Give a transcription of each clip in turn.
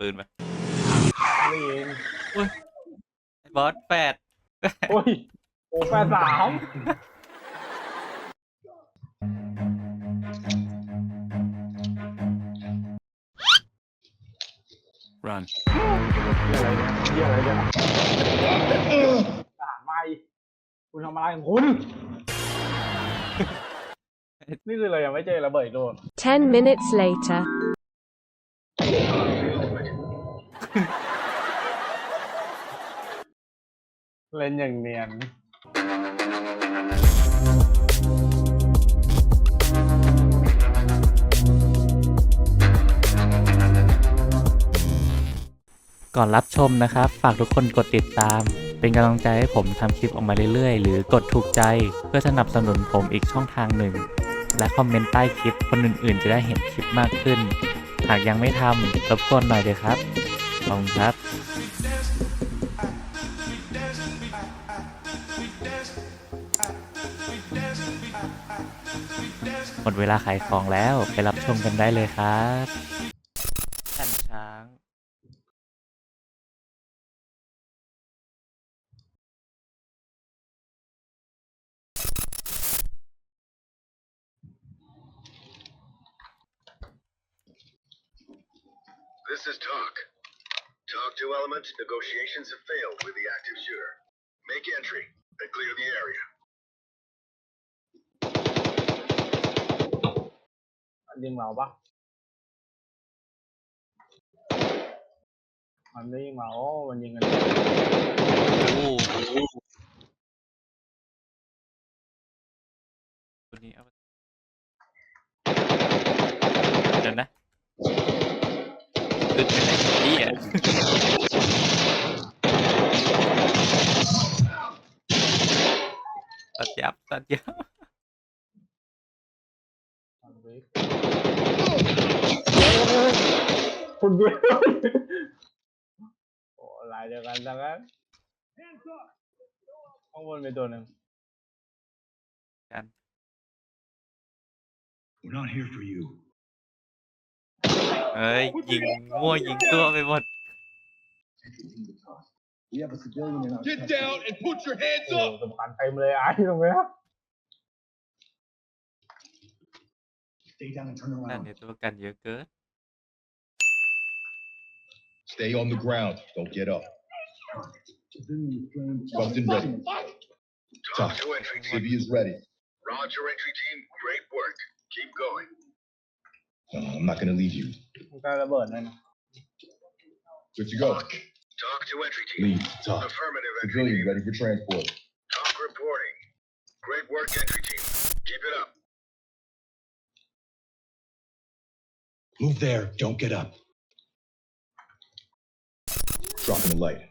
ปืนไปไม่ยิงไอ้บอสแปดโอ้ยโอ้แปดสามรันเหี้ยอะไรเนี่ยเหี้ยอะไรเนี่ยทหารใหม่คุณทำอะไรของคุณ นี่คือเรายังไม่เจอระเบิดโดน10 minutes later. เล่นอย่างเนียน ก่อนรับชมนะครับ ฝากทุกคนกดติดตาม เป็นกำลังใจให้ผมทำคลิปออกมาเรื่อยๆ หรือกดถูกใจเพื่อสนับสนุนผมอีกช่องทางหนึ่ง และคอมเมนต์ใต้คลิปคนอื่นๆ จะได้เห็นคลิปมากขึ้น หากยังไม่ทำรบกวนหน่อยเลยครับขอบคุณครับ ดเวลาขายของแล้วไปรับชมกันได้เลยครับขันช้าง This is Talk. Talk to Element. Negotiations have failed with the active shooter. Make entry and clear the area. มันยิงเราปะมันไม่ยิงเราโอ้มันยิงกันโอ้ตัวนี้เอาเดี๋ยวนะขึ้นไปไหนนี่อะตัดยับตัดยับ คุณด้วยโอ้ลายเดียวกันจังนั้นข้างบนเป็นตัวหนึ่งกัน We're not here for you. เอ้ยยิงมั่วยิงตัวไปหมด We have a civilian in our Get down and put your hands โอ้ up! สำคัญเต็มเลยไอ้ตรงเนี้ย Stay down and turn นั่นเนี่ยตัวกันเยอะเกิน Stay on the ground. Don't get up. Something ready. Talk to entry team. Civvy is ready. Roger, entry team. Great work. Keep going. Uh, I'm not gonna leave you. มันก็ระเบิดเลยนะ Good to go. Talk to entry team. Lead. Talk. Affirmative, entry Civilian team. ready for transport. Talk reporting. Great work, entry team. Keep it up. Move there. Don't get up. Dropping the light.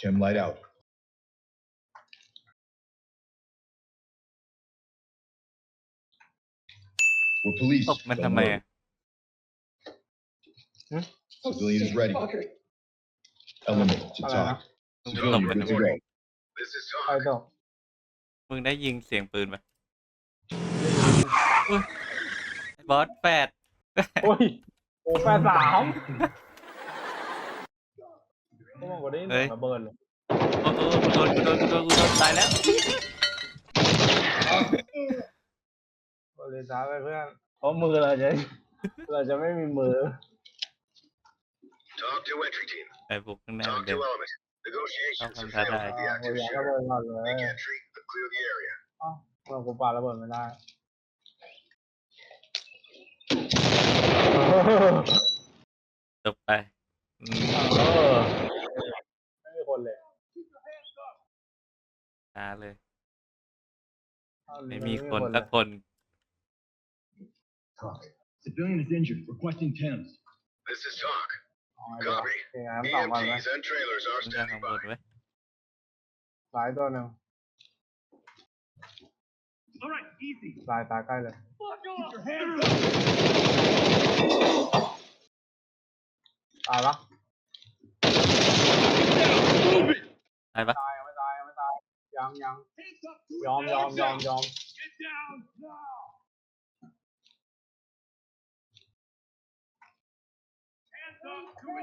Chem light out. We're police. ตบมัน Don't ทำไม worry. อ่ะ Civilian is ready. Element to Hello. talk. Don't Civilian stop good to it. go. This is ใคร Talk. ตก มึงได้ยิงเสียงปืนไหมอุ๊ยไอ้ บอสแปดโอ้ยโอ้แปดสามก็มองก็ได้ยินเสียงระเบิดเลยโอ้โหกูโดนกูโดนกูโดนกูโดนตายแล้วก็เลยช้าไปเพื่อนเพราะมือเราจะเราจะไม่มีมือ Talk to entry team. ไอ้บุกข้างหน้าเหมือ Talk นเดิ to ม Element. Negotiations Không have phải failed đây. with the อ่า active มือระ shooter. เบิดก่อนเลย Make entry and clear the area. เรากูปาระเบิดไม่ได้ จบไปอืมเออไม่มีคนเลยช้าเลยเอาไม่มีคนเลยสักคน Talk. Civilian is injured. Requesting Thames. This is Talk. เอาไงดีวะ Copy. โอเคงั้นต่อก่อนไหม EMTs and trailers are มึงจะ standing ทำบ by. ทไว้สายตัวหนึ่ง All right, easy. สายตาใกล้เลย Keep your hands up. ตายปะ Move it. ตายปะ ตายยังไม่ตายยังไม่ตายยังยัง Hands up. ยอมยอมยอมยอม Get down now.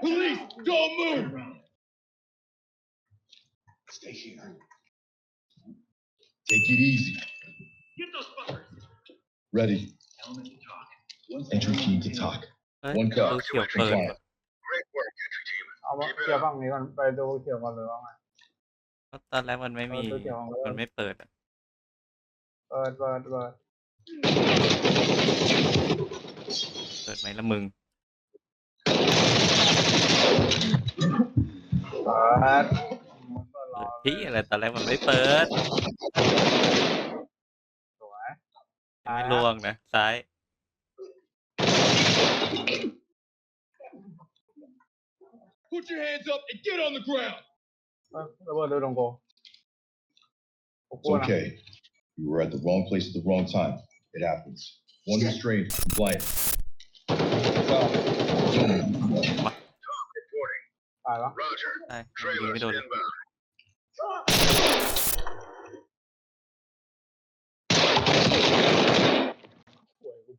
Police, don't move! Stay here. Take it easy. Get those fuckers! Ready. Element to talk. Entry team to talk. เฮ้ย One ประ cup. ตูเขียวเปิด Compliant. ว่ะ Great work, entry team. เอามาเกี่ยวฝั่งนี้ก่อนไปดูเกี่ยวก่อนเลยว่าไงเพราะตอนแรกมันไม่มี เออตัวเขียวของเรามันไม่เปิดอะเปิดเปิดเปิดเปิดไหมละมึง เปิดเปิดรเปิอดพี่อะไรตอนแรกมันไม่เปิดสวยยัง ไม่ลวงนะซ้าย Put your hands up and get on the ground! เอ้ยระเบิดโดยตรงโกผม It's กลัวนะ okay. You were at the wrong place at the wrong time. It happens. One restrained, compliant. Reporting. ตายแล้ว Roger. ใช่ยิง Trailers ไม่โดน inbound.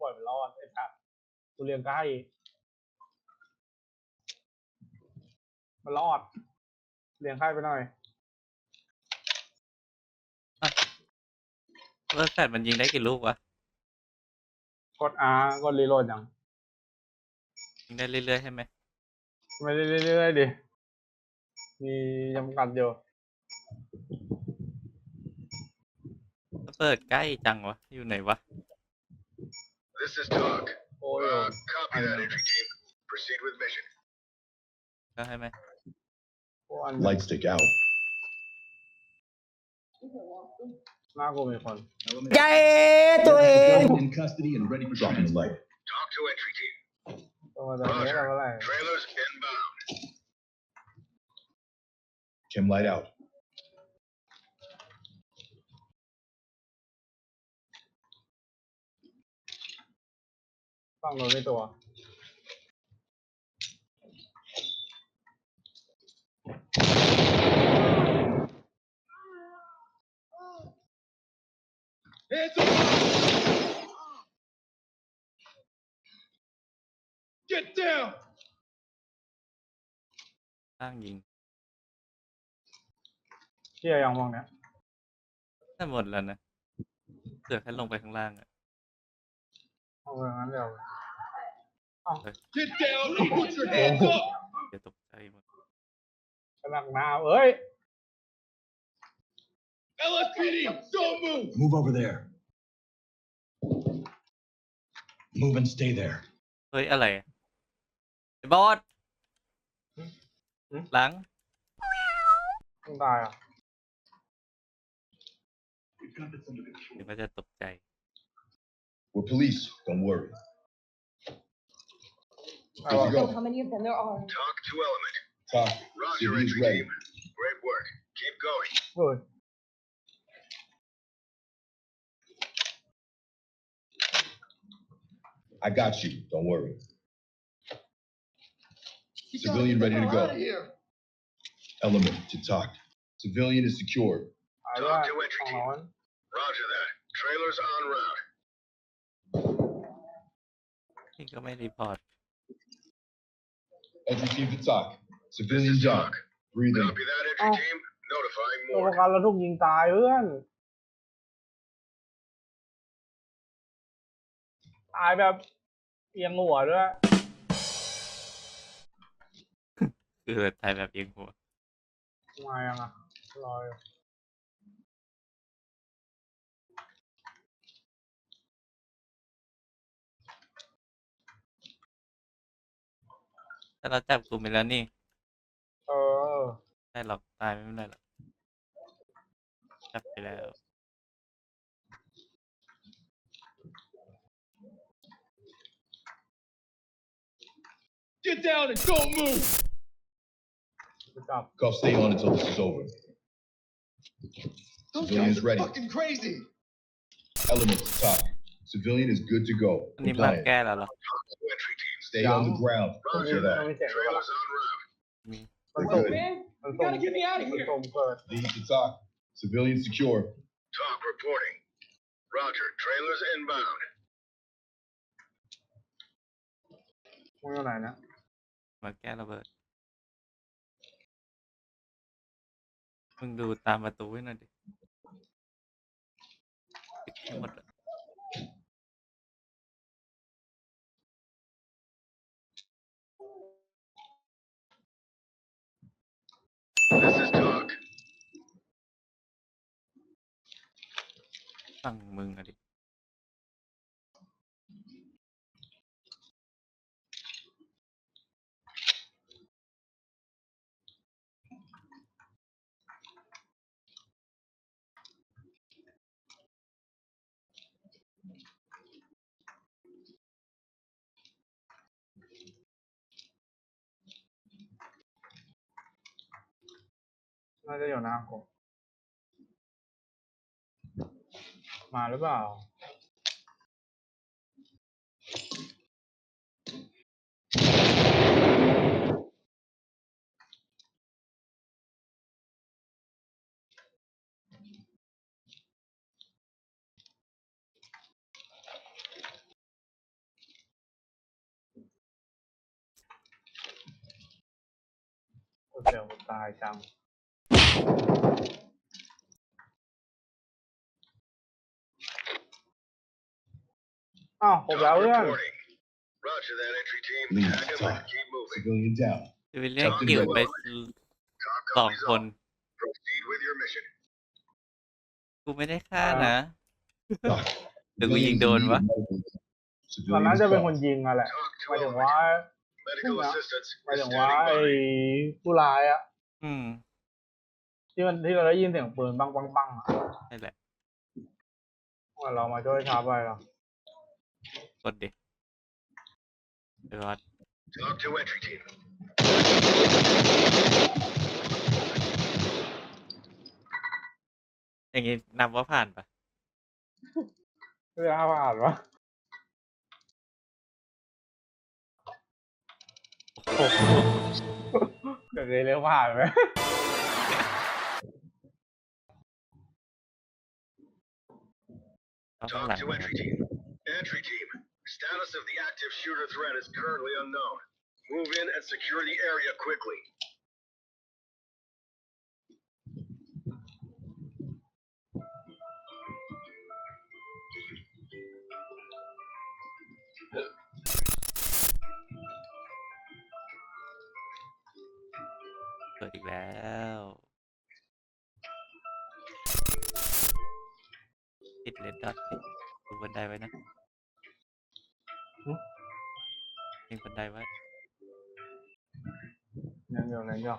ล่อยมันรอดไอ้ทัดกูเลี้ยงใกล้มันรอดเลี้ยงใกล้ไปหน่อยเลิกแฟดมันยิงได้กี่ลูกวะ กด R กดรีโหลดยังยิงได้เรื่อยๆใช่ไหมไม่ได้เรื่อยๆดิ มีจำกัดอยู่ถ้าเปิดใกล้จังวะ อยู่ไหนวะ This is Doc. Oil. Uh, copy that entry team. Proceed with mission. Go ahead, man. One. Light stick out. Yeah, to In custody and ready for dropping the light. Talk to entry team. Roger. Trailers inbound. Jim, light out. ฟังโดนไม่ตัว Hands up! Get down! ตั้งยิงเที่ยยังมองเนี้ยได้หมดแล้วนะเสือแค่ลงไปข้างล่างอะ เอาไปงั้นเดี๋ยว Get down and put your hands up! เดี๋ยวตกใจหมดกำลังหนาวเอ้ย LSPD, don't move! Move over there. Move and stay there. เฮ้ย อะไรอะไอ้บอสหึหึหลังต้องตายอะ We've got this under control. เดี๋ยวก็จะตกใจ We're police. Don't worry. I don't know how many of them there are. Talk to element. Talk. See Roger, entry ready. team. Great work. Keep going. Good. I got you. Don't worry. Civilian ready to Out of go. here. Element to talk. Civilian is secured. Talk to entry team. Roger that. Trailers on route. นี่ก็ไม่รีพอร์ต Entry team to talk. This Civilian is down. talk. Breathing. Copy that, entry Oh. team. Notifying ตัวประ more. กันเราถูกยิงตายเพื่อน ตายแบบเอียงหัวด้วย คือไทยแบบเอียงหัว มายังอะรออยู่ ถ้าเราจับกลุ่มไปแล้วนี่เออ ได้หรอกตายไม่เป็นไรหรอกจับไปแล้ว Get down and don't move! ไปจับ Cuff stay on until this is over. Civilians ready. fucking crazy! Element to talk. Civilian is good to go. อันนี้มัน Compliant. แก้แล้วเหรอ Talk to entry team. Stay on the ground. Don't Roger hear ไม่ that. มีเสียงเลย Trailers en route. มี มัน We're ส่ง good. มันส่งมันส่งเกิด Lead to talk. Civilian secure. Talk reporting. Roger. Trailers inbound. มึงอยู่ไหนนะ มาแก้ระเบิด มึงดูตามประตูให้หน่อยดิปิดให้หมดเลย This is talk. ฝั่งมึงอะดิ น่าจะอยู่หน้าผมมาหรือเปล่าเสียวตายจัง อ้าวผมแล้ว Talk เพื่อน reporting. Roger that entry team. Lead Tag to 'em and talk. keep moving. Civilian down. จะไปเรียก Talk to กิว the ไป Talk สอง copies คน all. Proceed with your mission. กูไม่ได้ฆ่านะ Talk. Đừng có nhìn Civilians in đồn need quá. of medical attention. ตอนนั้น Civilians จะเป็นคน talk. ยิงอะแหละ Talk to หมายถึงว่า element. Medical Dạ. assistance หมาย is ถึงว่า standing ไอ้ by. ผู้ร้ายอะอืมที่มันที่เราได้ยินเสียงปืนปังปังปังอะนั่นแหละว่าเรามาช่วยช้าไปหรอ กกดดิเดี๋ยวก่อน Talk to entry team. อย่างงี้นับว่าผ่านปะเรื่องผ่านวะโอ้โหเดี๋ยวเรียกผ่านไหมเอาข้างห Talk ลัง to entry team. Entry team. Status of the active shooter threat is currently unknown. Move in and secure the area quickly. เปิดอีกแล้วติดเลนดอทดิดูบันไดไว้นะ เองบันไดไว้ยังอยู่ยังอยู่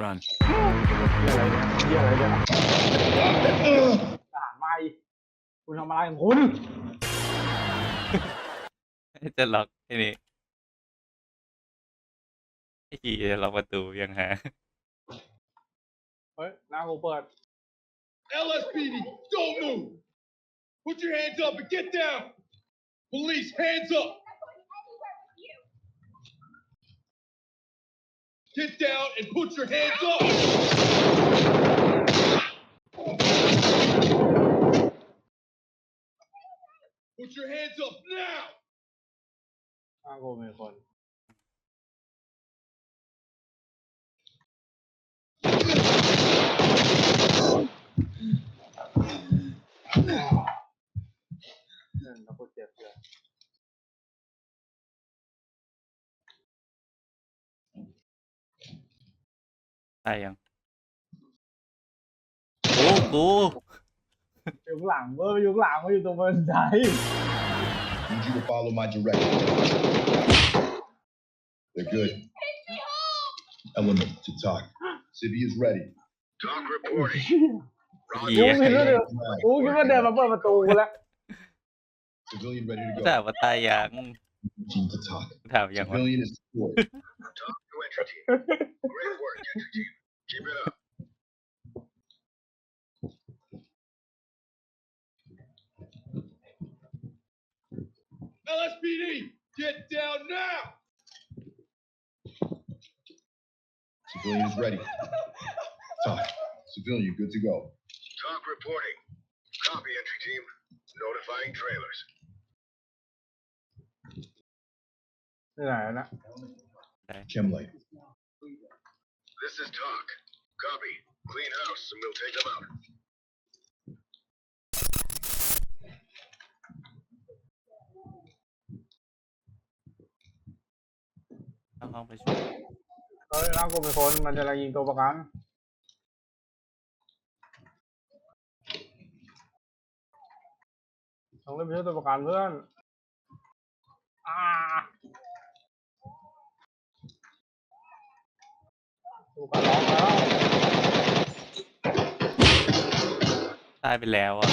run เหี้ยอะไรเนี่ยเหี้ยอะไรเนี่ยทหารไม่คุณทำอะไรของคุณ จะล็อกไอ้นี่ ไอ้ขี่จะล็อกประตูยังหา เฮ้ยหน้ากูเปิด LSPD, don't move. Put your hands up and get down. Police, hands up. Get down and put your hands up. Put your hands up now. หน้ากูมีคน เล่นแล้วกูเจ็บเลย ตายยัง โอ้กู อยู่ข้างหลังเว้ยอยู่ข้างหลังมาอยู่ตรงบันได Need you to follow my direction. They're good. Element to talk. Civvy is ready. Talk reporting. กู เหี้ย คิดว่าเดิน Nine. กูคิดว่าเดินมาเปิดประตูแล้ว Civilian ready to ถาม go. ว่าตายยัง Team to talk. ถามยังว่า Civilian is deployed. Talk to entry team. Great work, entry team. Keep it up. LSPD, get down now. Civilian is ready. Talk. Civilian, good to go. Talk reporting. Copy entry team. Notifying trailers. Nah, nah. This is talk. Copy. Clean house, and we'll take them out. นคนมันจะอะไรยิงตัวประกันต้องเล่นไปช่วยตัวประกันเพื่อน อ่าตัวประกันร้องแล้วตายไปแล้วอะ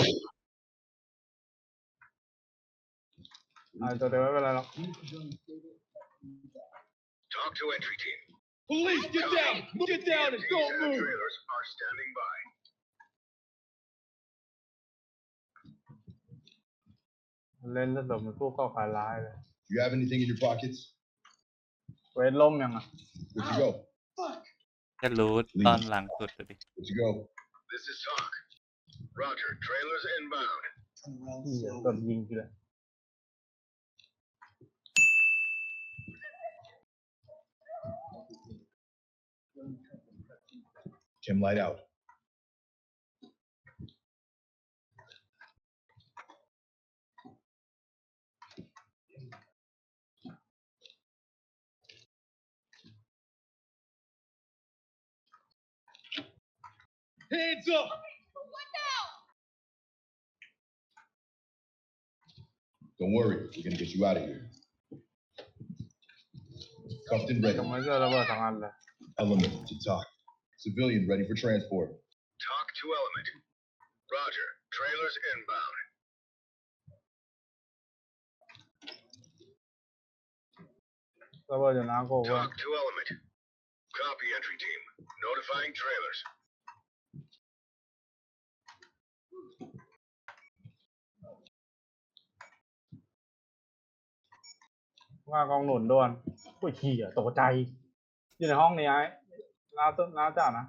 อ่าตัวเดียวไม่เป็นไรหรอก Talk to entry team. Police, get down! Get down and EMTs don't and move! trailers are standing by. เล่นแล้วสมมันสู้เข้าขายร้ายเลย You have anything in your pockets? เวทล่มยังอะ Good to go. จะรู้ตอนหลังสุดอะดิ Good to go. This is talk. Roger. Trailers inbound. เหี้ยกดยิงทีเลย Chem light out. Hands up. Don't worry, we're gonna get you out of here. Cuffed and ready. Element to talk. Civilian ready for transport. Talk to element. Roger. Trailers inbound. Talk to element. Copy entry team. Notifying trailers. ว่ากองหนุนด่วนอุ้ยขี้อะตกใจ อยู่ในห้องนี้ไอ้น้าต้นน้าจ่านะ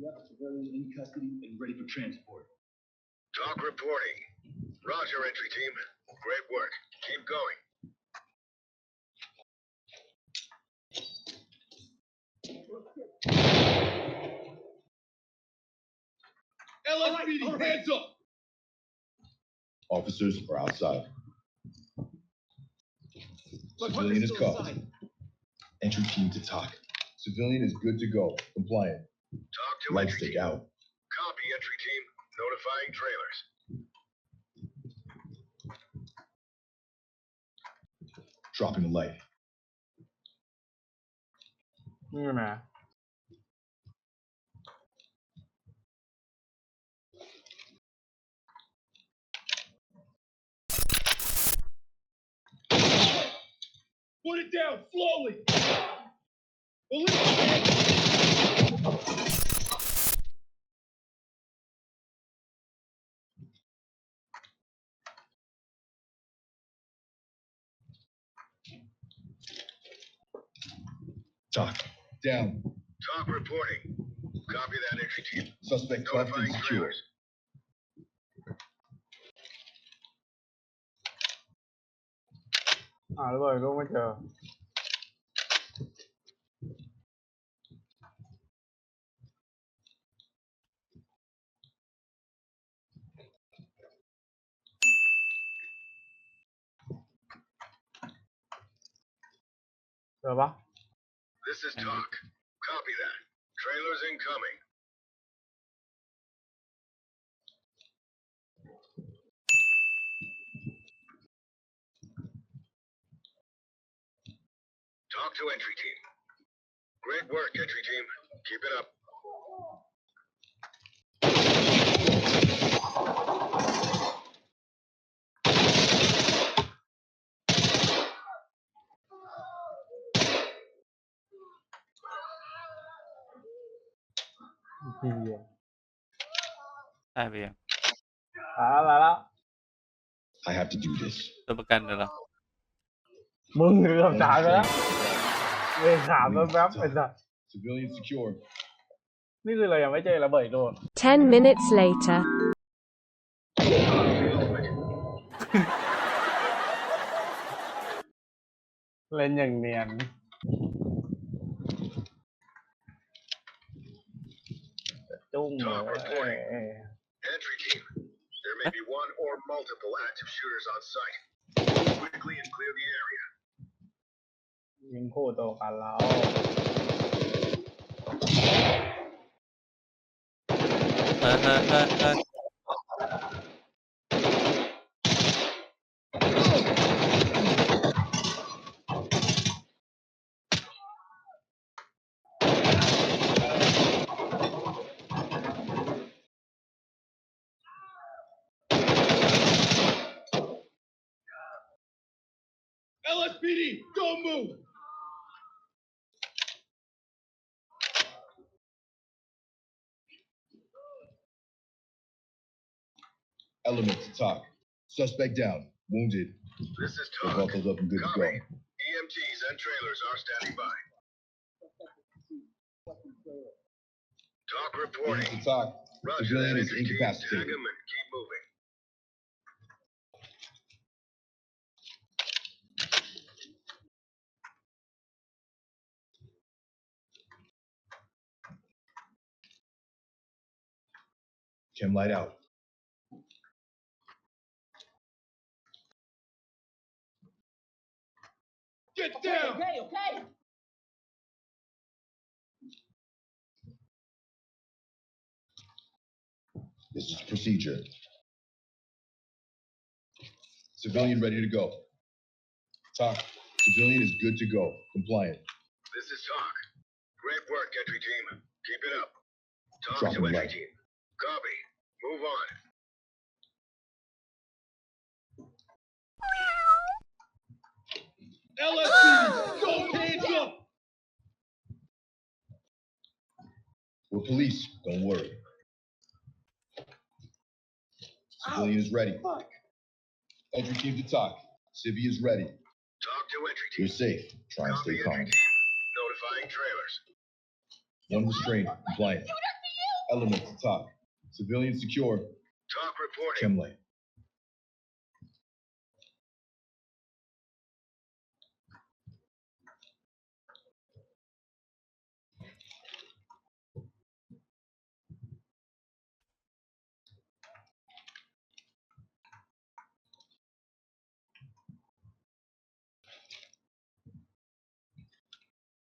Talk reporting. We have a civilian in custody and ready for transport. Talk reporting. Roger, entry team. Great work. Keep going. LSPD, hands up! Officers are outside. Civilian is cuffed. Entry team to talk. Civilian is good to go. Compliant. Talk to Lights stick team. out. Copy entry team. Notifying trailers. Dropping a light. You're. Put it down slowly. Talk. Down. Talk reporting. Copy that entry team. Suspect cuffed and secured. À đúng rồi, đúng rồi this is talk. Copy that. Trailers incoming. Talk to entry team. Great work, entry team. Keep it up. ทีเดียวได้ไปยังมาแล้วมาแล้ว I have to do this. ตัวประกันเหรอมึงเกือบตายไปแล้วเวรขามแป๊บๆไอ้สัส Civilian secure. นี่คือเรายังไม่เจอระเบิดโดน10 minutes later. เล่นอย่างเนียน จุ้งเลย Entry team. There may be one or multiple active shooters on site. Quickly and clear the area. ยิงคู่ตัวกันแล้ว เออเออเออเออ LSPD, don't move. Element to talk. Suspect down. Wounded. This is Talk. up and good to go. EMTs and trailers are standing by. Talk reporting. Talk. Roger that is. Tag incapacitated. him and keep moving. Chem light out. Get down. Okay, okay. This is procedure. Civilian ready to go. Talk. Civilian is good to go. Compliant. This is Talk. Great work, entry team. Keep it up. Talk Drop to entry right. team. Copy. Move on. LSPD, don't hands up. We're police. Don't worry. Civilian is ready. Ah, entry team to talk. Civvy is ready. Talk to entry You're safe. Try and stay calm. Notifying trailers. One restrained. Compliant. Element to talk. Civilian secure. Talk reporting. Light.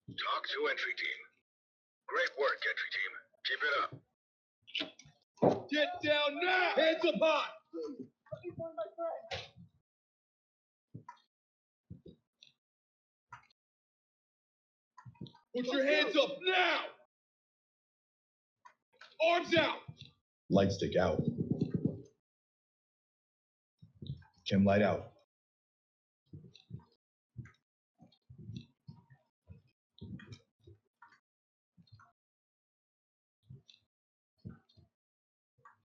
Talk to entry team. Great work, entry team. Keep it up. Get down now. Hands up high. Put your hands up now. Arms out. Light stick out. Chem light out.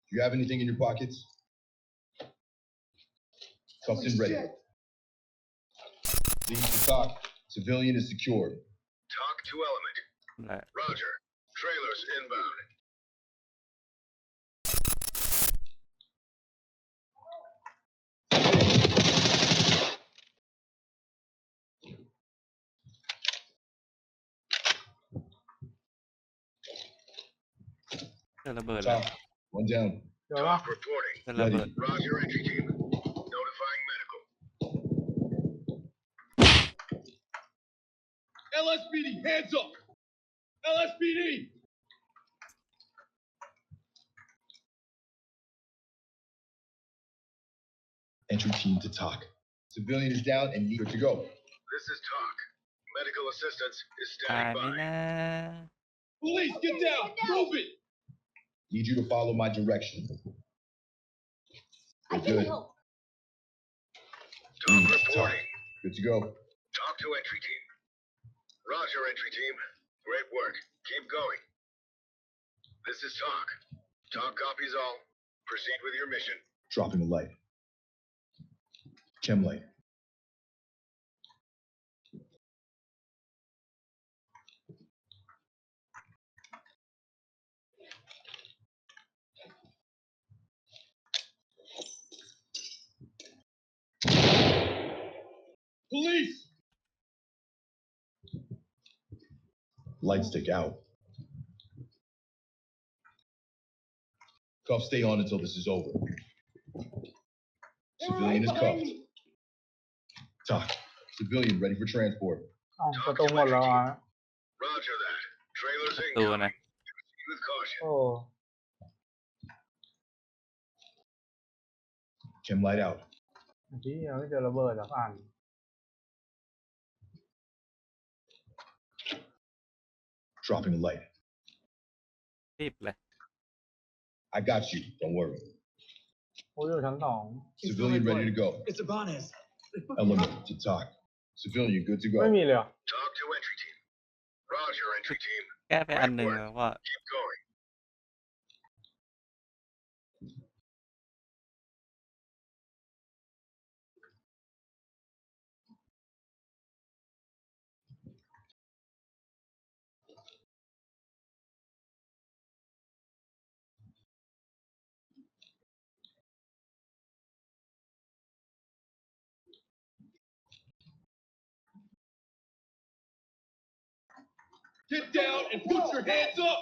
Do you have anything in your pockets? Cuffs and ready. Lead to talk. Civilian is secured. Talk to element. แหละ Roger. Trailers inbound.เจอระเบิดแล้ว Talk. one down. You're Top reporting. Ready. Roger, entry team. Notifying medical. LSPD, hands up. LSPD. Entry team to talk. Civilian is down and needs to go. This is talk. Medical assistance is standing by. Police, get down! Move it! Need you to follow my direction. We're good. Talk Mm, reporting. Good to go. Talk to entry team. Roger, entry team. Great work. Keep going. This is Talk. Talk copies all. Proceed with your mission. Dropping a light. Chem light. Police! Light stick out. Cuff stay on until this is over. Civilian is cuffed. Talk. Civilian ready for transport. เอ้าประตูหมดแล้วอ่ะ Roger that. Trailers ตัว incoming. นะ Proceed with caution. โอ้ Chem light out. ที่ยังไม่เจอระเบิดสักอัน Dropping a light. รีบเลย I got you. Don't worry. โอ้ยอยู่ชั้นสอง Civilian ready to go. It's Ibanez. Element to talk. Civilian good to ไม่ go. มีเลยเหรอ Talk to entry team. Roger, entry team. แก้ไปอันหนึ่งแล้วว่า Keep going. Get down and put your hands up!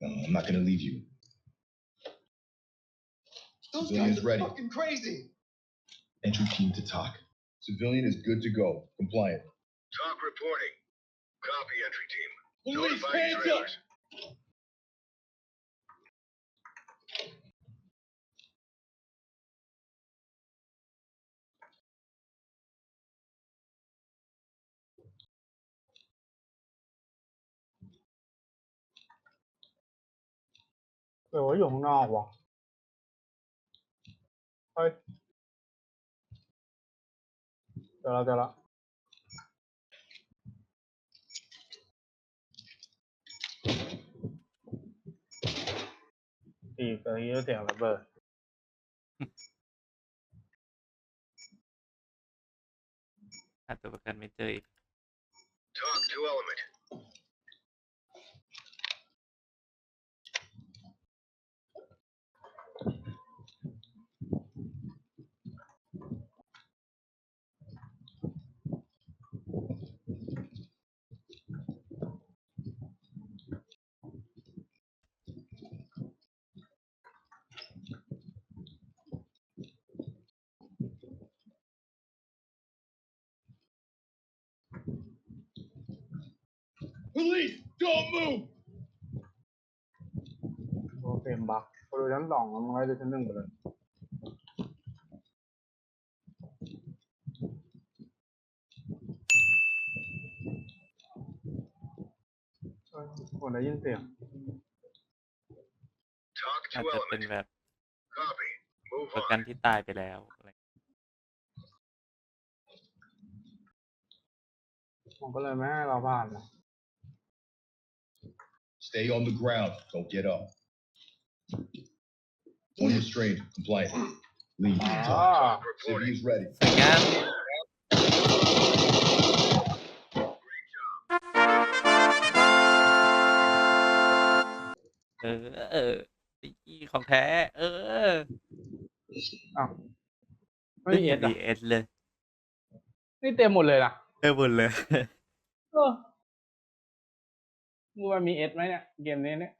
No, I'm not gonna leave you. Those Civilian's guys are ready. fucking crazy. Entry team to talk. Civilian is good to go. Compliant. Talk reporting. Copy, entry team. Police, Notify hands up! trailers. เออว่าอยู่ข้างนอกว่ะเฮ้ยเจอแล้วเจอแล้วอีกเออเยอะเสียงระเบิดหาตัวประกันไม่เจออีก Talk to element. Police, don't move! โอเฟรมบักพอดูชั้นสองแล้วมันก็จะชั้นหนึ่งไปเลยเอ้ยคนได้ยินเสียง Talk อาจ to จะเป็น element. แบบ Copy. Move ประกัน on. ที่ตายไปแล้วอะไรมันก็เลยไม่ให้เราผ่านนะ Stay on the ground. Don't get up. Unrestrained. Compliant. Lead. อ๋อ Talk. Talk reporting. Civvy is ready. สวยงามเออ เอออีของแท้ เออ อ้าวไม่มีเอส ดีเอสเลย นี่เต็มหมดเลยนะ เออบุญเลย เออ กูว่ามีเอ็ดไหมเนี่ยเกมนี้เนี่ย